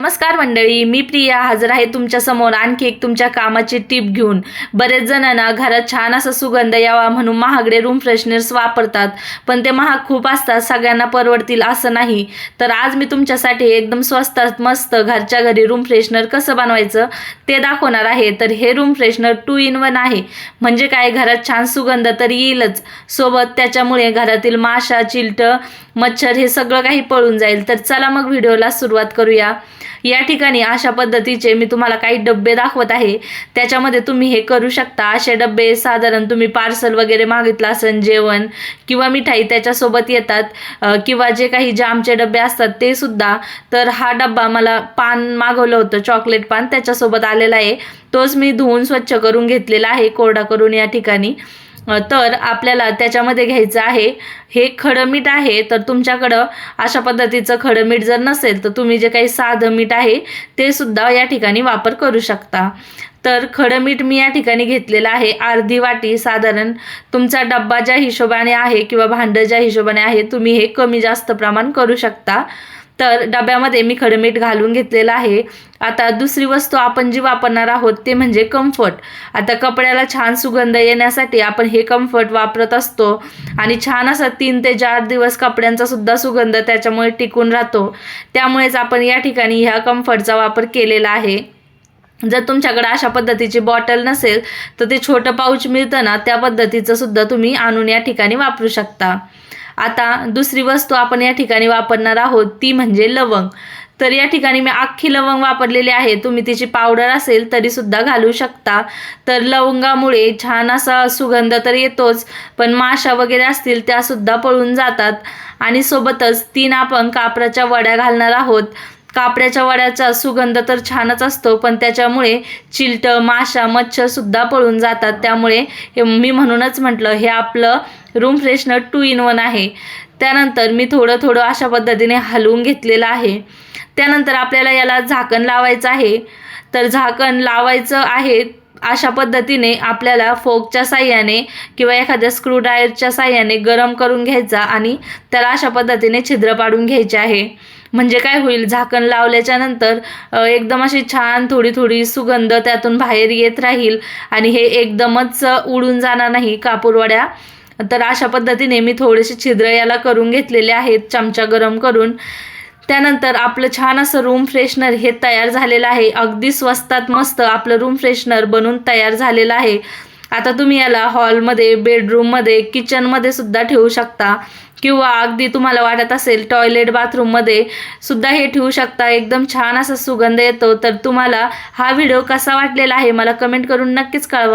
नमस्कार मंडळी मी प्रिया हजर आहे तुमच्यासमोर आणखी एक तुमच्या कामाची टीप घेऊन. बरेच जणांना घरात छान असा सुगंध यावा म्हणून महागडे रूम फ्रेशनर्स वापरतात. पण ते महाग खूप असतात सगळ्यांना परवडतील असं नाही. तर आज मी तुमच्यासाठी एकदम स्वस्तात मस्त घरच्या घरी रूम फ्रेशनर कसं बनवायचं ते दाखवणार आहे. तर हे room freshener two in one आहे. म्हणजे काय घरात छान सुगंध तर येईलच. सोबत त्याच्यामुळे घरातील माशा चिलटं मच्छर हे सगळं काही पळून जाईल. तर चला मग व्हिडिओला सुरुवात करूया. या ठिकाणी अशा पद्धतीचे मी तुम्हाला काही डब्बे दाखवत आहे. त्याच्यामध्ये तुम्ही हे करू शकता. असे डब्बे साधारण तुम्ही पार्सल वगैरे मागितलं असेल जेवण किंवा मिठाई त्याच्यासोबत येतात. किंवा जे काही जामचे डबे असतात ते सुद्धा. तर हा डब्बा मला पान मागवलं होतं चॉकलेट पान. त्याच्यासोबत आलेला आहे. तोच मी धुवून स्वच्छ करून घेतलेला आहे कोरडा करून या ठिकाणी. तर आपल्याला त्याच्यामध्ये घ्यायचं आहे. हे खडं मीठ आहे तर तुमच्याकडं अशा पद्धतीचं खडं मीठ जर नसेल तर तुम्ही जे काही साधं मीठ आहे ते सुद्धा या ठिकाणी वापर करू शकता. तर खडं मीठ मी या ठिकाणी घेतलेलं आहे. अर्धी वाटी साधारण तुमचा डब्बा ज्या हिशोबाने आहे किंवा भांडं ज्या हिशोबाने आहे तुम्ही हे कमी जास्त प्रमाण करू शकता. तर डब्यामध्ये मी खडमीठ घालून घेतलेलं आहे. आता दुसरी वस्तू आपण जी वापरणार आहोत ते म्हणजे कम्फर्ट आता कपड्याला छान सुगंध येण्यासाठी आपण हे कम्फर्ट वापरत असतो. आणि छान असा तीन ते चार दिवस कपड्यांचा सुद्धा सुगंध त्याच्यामुळे टिकून राहतो. त्यामुळेच आपण या ठिकाणी ह्या कम्फर्टचा वापर केलेला आहे. जर तुमच्याकडे अशा पद्धतीची बॉटल नसेल तर ते छोटं पाऊच मिळतं ना त्या पद्धतीचं सुद्धा तुम्ही आणून या ठिकाणी वापरू शकता. आता दुसरी वस्तू आपण या ठिकाणी वापरणार आहोत ती म्हणजे लवंग. तर या ठिकाणी मी अख्खी लवंग वापरलेली आहे. तुम्ही तिची पावडर असेल तरी सुद्धा घालू शकता. तर लवंगामुळे छान असा सुगंध तर येतोच पण माशा वगैरे असतील त्यासुद्धा पळून जातात. आणि सोबतच तीन आपण कापराच्या वड्या घालणार आहोत. कापड्याच्या वड्याचा सुगंध तर छानच असतो पण त्याच्यामुळे चिलटं माशा मच्छर सुद्धा पळून जातात. त्यामुळे मी म्हणूनच म्हटलं हे आपलं room freshener two in one आहे. त्यानंतर मी थोडं थोडं अशा पद्धतीने हलवून घेतलेलं आहे. त्यानंतर आपल्याला याला झाकण लावायचं आहे. तर झाकण लावायचं आहे अशा पद्धतीने आपल्याला फोकच्या साह्याने किंवा एखाद्या स्क्रूड्रायरच्या साह्याने गरम करून घ्यायचा आणि त्याला अशा पद्धतीने छिद्र पाडून घ्यायचे आहे. म्हणजे काय होईल? झाकण लावल्याच्या नंतर एकदम अशी छान थोडी थोडी सुगंध त्यातून बाहेर येत राहील आणि हे एकदमच उडून जाणार नाही कापूरवड्या. तर अशा पद्धतीने मी थोडेसे छिद्र याला करून घेतलेले आहेत चमचा गरम करून. त्यानंतर आपलं छान असं रूम फ्रेशनर हे तयार झालेलं आहे. अगदी स्वस्तात मस्त आपलं रूम फ्रेशनर बनून तयार झालेलं आहे. आता तुम्ही याला हॉलमध्ये बेडरूममध्ये किचनमध्ये सुद्धा ठेवू शकता. किंवा अगदी तुम्हाला वाटत असेल टॉयलेट बाथरूममध्ये सुद्धा हे ठेवू शकता. एकदम छान असा सुगंध येतो. तर तुम्हाला हा व्हिडिओ कसा वाटलेला आहे मला कमेंट करून नक्कीच कळवा.